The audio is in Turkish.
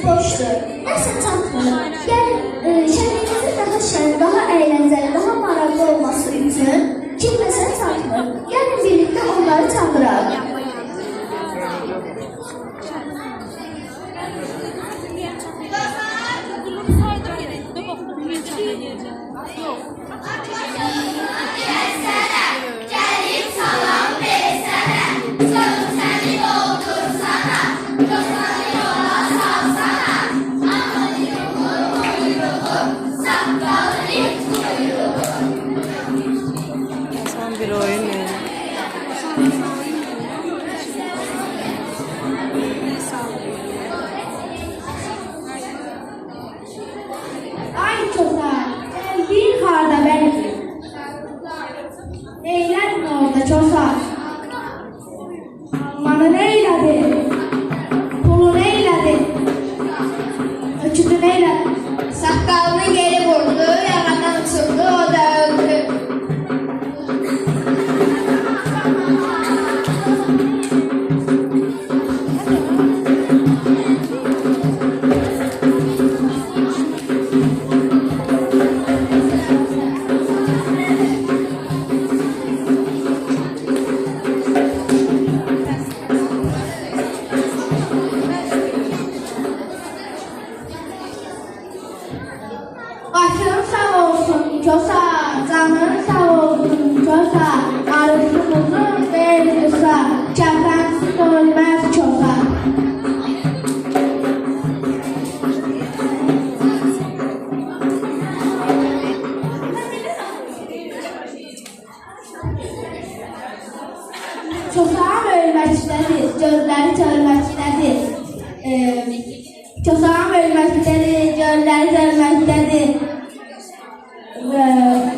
supposed to Son bir oyun yani. Ay harda benim. Neyledin orada çoban? Manı neyledin? Pulu neyledin? Öküzü neyledin? Saqqalını Başın sağ olsun çosa, canın sağ olsun çosa, arısımızın değil kısa, çatansı ölmez çosa. Çosağın ölməkdədir, gözləri görməkdədir. Ee, Çosan ölmektedir, göller ölmektedir. Ee,